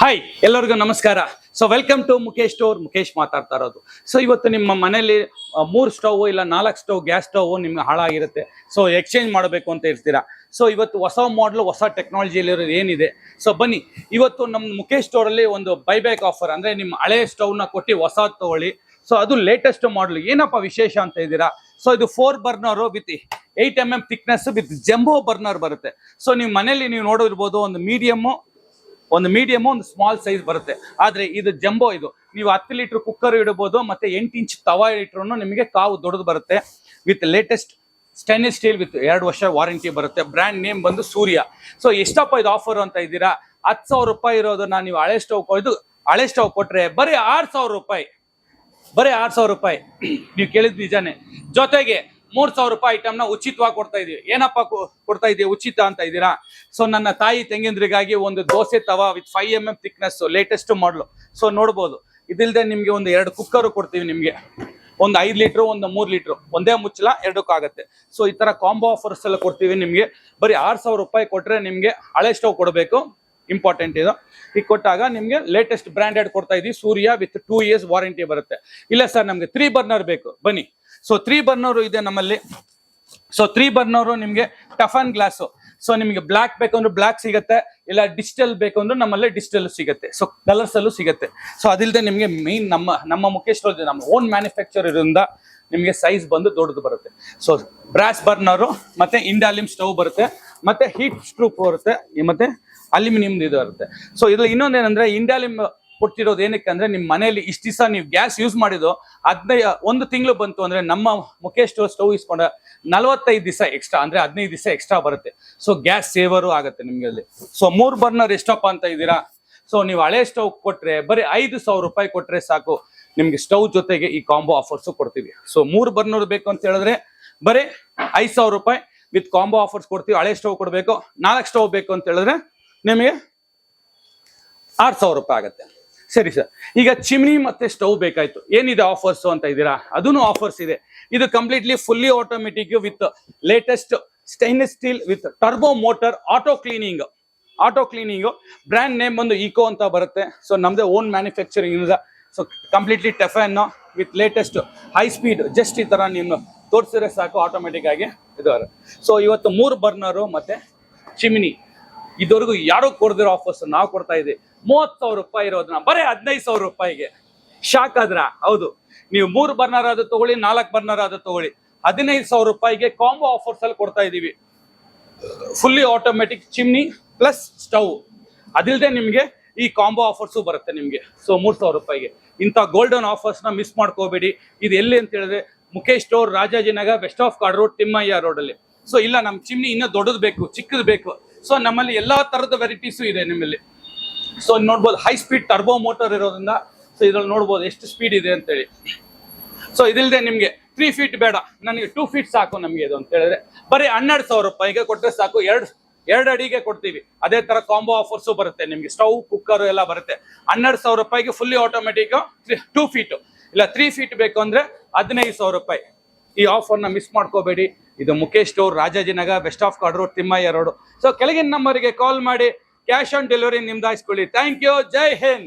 Hi ಎಲ್ಲರಿಗೂ ನಮಸ್ಕಾರ. So welcome to Mukesh store Mukesh ಮಾತಾಡ್ತಾ ಇರೋದು. ಸೊ ಇವತ್ತು ನಿಮ್ಮ ಮನೆಯಲ್ಲಿ ಮೂರು ಸ್ಟವ್ ಇಲ್ಲ ನಾಲ್ಕು ಸ್ಟವ್ ಗ್ಯಾಸ್ ಸ್ಟವ್ ನಿಮ್ಗೆ ಹಾಳಾಗಿರುತ್ತೆ. ಸೊ ಎಕ್ಸ್ಚೇಂಜ್ ಮಾಡಬೇಕು ಅಂತ ಇರ್ತೀರಾ? ಸೊ ಇವತ್ತು ಹೊಸ ಮಾಡಲ್ ಹೊಸ ಟೆಕ್ನಾಲಜಿಯಲ್ಲಿರೋದು ಏನಿದೆ? ಸೊ ಬನ್ನಿ. ಇವತ್ತು ನಮ್ಮ ಮುಖೇಶ್ ಸ್ಟೋರಲ್ಲಿ ಒಂದು ಬೈಬ್ಯಾಕ್ ಆಫರ್ ಅಂದರೆ ನಿಮ್ಮ ಹಳೆ ಸ್ಟವ್ನ ಕೊಟ್ಟು ಹೊಸ ತಗೊಳ್ಳಿ. ಸೊ ಅದು ಲೇಟೆಸ್ಟ್ ಮಾಡಲ್ ಏನಪ್ಪ ವಿಶೇಷ ಅಂತ ಇದ್ದೀರಾ? ಸೊ ಇದು four burner with eight M M thickness with jumbo burner ಬರುತ್ತೆ. ಸೊ ನಿಮ್ಮ ಮನೇಲಿ ನೀವು ನೋಡಿರ್ಬೋದು ಒಂದು ಮೀಡಿಯಮ್ಮು ಒಂದು ಮೀಡಿಯಮ್ ಒಂದು ಸ್ಮಾಲ್ ಸೈಜ್ ಬರುತ್ತೆ. ಆದ್ರೆ ಇದು ಜಂಬೋ ಇದು. ನೀವು ಹತ್ತು ಲೀಟರ್ ಕುಕ್ಕರ್ ಇಡಬಹುದು ಮತ್ತೆ ಎಂಟು ಇಂಚ್ ತವಾ ಇಟ್ರು ನಿಮಗೆ ಕಾವು ದೊಡ್ಡದು ಬರುತ್ತೆ. With latest stainless steel with ಎರಡು ವರ್ಷ ವಾರಂಟಿ ಬರುತ್ತೆ. ಬ್ರ್ಯಾಂಡ್ ನೇಮ್ ಬಂದು ಸೂರ್ಯ. ಸೊ ಎಷ್ಟಪ್ಪ ಇದು ಆಫರ್ ಅಂತ ಇದ್ದೀರಾ? ಹತ್ತು ಸಾವಿರ ರೂಪಾಯಿ ಇರೋದನ್ನ ನೀವು ಹಳೆ ಸ್ಟವ್ ಕೊಯ್ದು ಹಳೆ ಸ್ಟವ್ ಕೊಟ್ರೆ ಬರೀ ಆರು ಸಾವಿರ ರೂಪಾಯಿ. ಬರೀ ಆರು ರೂಪಾಯಿ. ನೀವು ಕೇಳಿದ್ ನಿಜಾನೇ. ಜೊತೆಗೆ ಮೂರ್ ಸಾವಿರ ರೂಪಾಯಿ ಐಟಮ್ನ ಉಚಿತವಾಗಿ ಕೊಡ್ತಾ ಇದೀವಿ. ಏನಪ್ಪ ಕೊಡ್ತಾ ಇದೀವಿ ಉಚಿತ ಅಂತ ಇದ್ದೀರಾ ಸೊ ನನ್ನ ತಾಯಿ ತೆಂಗಿಂದ್ರಿಗಾಗಿ ಒಂದು ದೋಸೆ ತವ with five M M thickness latest ಮಾಡಲು ಸೊ ನೋಡ್ಬೋದು. ಇದಿಲ್ಲದೆ ನಿಮ್ಗೆ ಒಂದು ಎರಡು ಕುಕ್ಕರ್ ಕೊಡ್ತೀವಿ ನಿಮ್ಗೆ. ಒಂದು ಐದು ಲೀಟ್ರು ಒಂದು ಮೂರು ಲೀಟ್ರ್ ಒಂದೇ ಮುಚ್ಚಲ ಎರಡಕ್ಕಾಗತ್ತೆ ಸೊ ಈ ತರ ಕಾಂಬೋ ಆಫರ್ಸ್ ಎಲ್ಲ ಕೊಡ್ತೀವಿ ನಿಮ್ಗೆ. ಬರೀ ಆರು ಸಾವಿರ ರೂಪಾಯಿ ಕೊಟ್ರೆ ನಿಮ್ಗೆ ಹಳೆ ಸ್ಟವ್ ಕೊಡಬೇಕು. ಇಂಪಾರ್ಟೆಂಟ್ ಇದು. ಈಗ ಕೊಟ್ಟಾಗ ನಿಮ್ಗೆ ಲೇಟೆಸ್ಟ್ ಬ್ರ್ಯಾಂಡೆಡ್ ಕೊಡ್ತಾ ಇದೀವಿ. Surya with two years warranty ಬರುತ್ತೆ. ಇಲ್ಲ ಸರ್, ನಮ್ಗೆ ತ್ರೀ ಬರ್ನರ್ ಬೇಕು. ಬನ್ನಿ. ಸೊ ತ್ರೀ ಬರ್ನರ್ ಇದೆ ನಮ್ಮಲ್ಲಿ. ಸೊ ತ್ರೀ ಬರ್ನರು ನಿಮ್ಗೆ ಟಫನ್ ಗ್ಲಾಸು ಸೊ ನಿಮಗೆ ಬ್ಲಾಕ್ ಬೇಕಂದ್ರೆ ಬ್ಲಾಕ್ ಸಿಗುತ್ತೆ, ಇಲ್ಲ ಡಿಜಿಟಲ್ ಬೇಕು ಅಂದ್ರೆ ನಮ್ಮಲ್ಲಿ ಡಿಜಿಟಲ್ ಸಿಗುತ್ತೆ. ಸೊ ಕಲರ್ಸ್ ಅಲ್ಲೂ ಸಿಗುತ್ತೆ. ಸೊ ಅದಿಲ್ಲದೆ ನಿಮಗೆ ಮೇನ್ ನಮ್ಮ ನಮ್ಮ ಮುಖೇಶ್ ನಮ್ಮ ಓನ್ ಮ್ಯಾನುಫ್ಯಾಕ್ಚರ್ ಇರೋದ್ರಿಂದ ನಿಮಗೆ ಸೈಜ್ ಬಂದು ದೊಡ್ಡದು ಬರುತ್ತೆ. ಸೊ ಬ್ರಾಸ್ ಬರ್ನರು ಮತ್ತೆ ಇಂಡಾಲಿಮ್ ಸ್ಟವ್ ಬರುತ್ತೆ, ಮತ್ತೆ ಹೀಟ್ ಸ್ಟ್ರೂಪ್ ಬರುತ್ತೆ ಮತ್ತೆ ಅಲ್ಯೂಮಿನಿಯಂ ಇದು ಬರುತ್ತೆ ಸೊ ಇದ್ರಲ್ಲಿ ಇನ್ನೊಂದೇನಂದ್ರೆ ಇಂಡಾಲಿಮ್ ಕೊಟ್ಟಿರೋದು ಏನಕ್ಕೆ ಅಂದ್ರೆ ನಿಮ್ಮ ಮನೆಯಲ್ಲಿ ಇಷ್ಟು ದಿವಸ ನೀವು ಗ್ಯಾಸ್ ಯೂಸ್ ಮಾಡಿದ್ದು ಹದಿನೈದು ಒಂದು ತಿಂಗಳು ಬಂತು ಅಂದ್ರೆ ನಮ್ಮ ಮುಖೇಶ್ ಸ್ಟವ್ ಸ್ಟವ್ ಇಸ್ಕೊಂಡ ನಲವತ್ತೈದು ದಿವಸ ಎಕ್ಸ್ಟ್ರಾ ಅಂದ್ರೆ ಹದಿನೈದು ದಿವಸ ಎಕ್ಸ್ಟ್ರಾ ಬರುತ್ತೆ. ಸೊ ಗ್ಯಾಸ್ ಸೇವರು ಆಗುತ್ತೆ ನಿಮ್ಗೆ ಅಲ್ಲಿ ಸೊ ಮೂರ್ ಬರ್ನರ್ ಎಷ್ಟಪ್ಪ ಅಂತ ಇದ್ದೀರಾ? ಸೊ ನೀವು ಹಳೆ ಸ್ಟವ್ ಕೊಟ್ರೆ ಬರೀ ಐದು ಸಾವಿರ ರೂಪಾಯಿ ಕೊಟ್ರೆ ಸಾಕು. ನಿಮ್ಗೆ ಸ್ಟವ್ ಜೊತೆಗೆ ಈ ಕಾಂಬೋ ಆಫರ್ಸ್ ಕೊಡ್ತೀವಿ. ಸೊ ಮೂರ್ ಬರ್ನರ್ ಬೇಕು ಅಂತ ಹೇಳಿದ್ರೆ ಬರೀ ಐದು ಸಾವಿರ ರೂಪಾಯಿ ವಿತ್ ಕಾಂಬೋ ಆಫರ್ಸ್ ಕೊಡ್ತೀವಿ. ಹಳೆ ಸ್ಟವ್ ಕೊಡಬೇಕು. ನಾಲ್ಕು ಸ್ಟವ್ ಬೇಕು ಅಂತ ಹೇಳಿದ್ರೆ ನಿಮಗೆ ಆರು ಸಾವಿರ ರೂಪಾಯಿ ಆಗುತ್ತೆ. ಸರಿ ಸರ್. ಈಗ ಚಿಮ್ನಿ ಮತ್ತೆ ಸ್ಟವ್ ಬೇಕಾಯ್ತು. ಏನಿದೆ ಆಫರ್ಸ್ ಅಂತ ಇದ್ದೀರಾ? ಅದೂ ಆಫರ್ಸ್ ಇದೆ. ಇದು completely fully automatic with latest stainless steel with turbo motor auto cleaning auto cleaning brand name ಬಂದು ಈಕೋ ಅಂತ ಬರುತ್ತೆ. ಸೊ ನಮ್ದೇ ಓನ್ ಮ್ಯಾನುಫ್ಯಾಕ್ಚರಿಂಗ್ ಇಂದ. So completely toughen with latest high speed just ಈ ತರ ನೀವು ತೋರಿಸಿದ್ರೆ ಸಾಕು ಆಟೋಮೆಟಿಕ್ ಆಗಿ ಇದು ಸೊ ಇವತ್ತು ಮೂರು ಬರ್ನರು ಮತ್ತೆ ಚಿಮ್ನಿ. ಇದುವರೆಗೂ ಯಾರು ಕೊಡ್ದಿರೋ ಆಫರ್ಸ್ ನಾವು ಕೊಡ್ತಾ ಇದ್ದೀವಿ. ಮೂವತ್ತು ಸಾವಿರ ರೂಪಾಯಿ ಇರೋದನ್ನ ಬರೀ ಹದಿನೈದು ಸಾವಿರ ರೂಪಾಯಿಗೆ. ಶಾಕ್ ಆದ್ರ? ಹೌದು. ನೀವು ಮೂರು ಬರ್ನರ್ ಆದ್ರೂ ತಗೊಳ್ಳಿ, ನಾಲ್ಕು ಬರ್ನರ್ ಆದ್ರೂ ತಗೊಳ್ಳಿ. ಹದಿನೈದು ಸಾವಿರ ರೂಪಾಯಿಗೆ ಕಾಂಬೋ ಆಫರ್ಸ್ ಅಲ್ಲಿ ಕೊಡ್ತಾ ಇದೀವಿ. Fully automatic chimney plus stove. ಅದಿಲ್ಲದೆ ನಿಮಗೆ ಈ ಕಾಂಬೋ ಆಫರ್ಸು ಬರುತ್ತೆ ನಿಮಗೆ. ಸೊ, ಮೂರು ಸಾವಿರ ರೂಪಾಯಿಗೆ. ಇಂಥ ಗೋಲ್ಡನ್ ಆಫರ್ಸ್ನ ಮಿಸ್ ಮಾಡ್ಕೋಬೇಡಿ. ಇದು ಎಲ್ಲಿ ಅಂತ ಹೇಳಿದ್ರೆ Mukesh store Rajajinagar west of chord road Thimmaiah ರೋಡಲ್ಲಿ ಸೊ ಇಲ್ಲ ನಮ್ಮ ಚಿಮ್ನಿ ಇನ್ನೂ ದೊಡ್ಡದು ಬೇಕು, ಚಿಕ್ಕದು ಬೇಕು. ಸೊ ನಮ್ಮಲ್ಲಿ ಎಲ್ಲಾ ತರದ ವೆರೈಟೀಸು ಇದೆ ನಿಮ್ಮಲ್ಲಿ. ಸೊ ನೋಡ್ಬೋದು ಹೈ ಸ್ಪೀಡ್ ಟರ್ಬೋ ಮೋಟರ್ ಇರೋದ್ರಿಂದ ಸೊ ಇದ್ರಲ್ಲಿ ನೋಡ್ಬೋದು ಎಷ್ಟು ಸ್ಪೀಡ್ ಇದೆ ಅಂತೇಳಿ. ಸೊ ಇದಿಲ್ಲದೆ ನಿಮಗೆ ತ್ರೀ ಫೀಟ್ ಬೇಡ. ನನಗೆ ಟೂ ಫೀಟ್ ಸಾಕು ನಮಗೆ ಇದು ಅಂತ ಹೇಳಿದ್ರೆ. ಬರೀ ಹನ್ನೆರಡು ಸಾವಿರ ರೂಪಾಯಿಗೆ ಕೊಟ್ಟರೆ ಸಾಕು. ಎರಡು ಎರಡು ಅಡಿಗೆ ಕೊಡ್ತೀವಿ. ಅದೇ ತರ ಕಾಂಬೋ ಆಫರ್ಸು ಬರುತ್ತೆ ನಿಮಗೆ. ಸ್ಟವ್ ಕುಕ್ಕರ್ ಎಲ್ಲ ಬರುತ್ತೆ. ಹನ್ನೆರಡು ಸಾವಿರ ರೂಪಾಯಿಗೆ ಫುಲ್ಲಿ ಆಟೋಮೆಟಿಕ್ ಟೂ ಫೀಟ್ ಇಲ್ಲ ತ್ರೀ ಫೀಟ್ ಬೇಕು ಅಂದ್ರೆ ಹದಿನೈದು ಸಾವಿರ ರೂಪಾಯಿ. ಈ ಆಫರ್ನ ಮಿಸ್ ಮಾಡ್ಕೋಬೇಡಿ. ಇದು Mukesh store Rajajinagar best of chord road Thimmaiah road. So ಕೆಳಗಿನ ನಂಬರಿಗೆ ಕಾಲ್ ಮಾಡಿ. Cash on delivery ನಿಮ್ದಾಯಿಸ್ಕೊಳ್ಳಿ. Thank you. Jai Hind.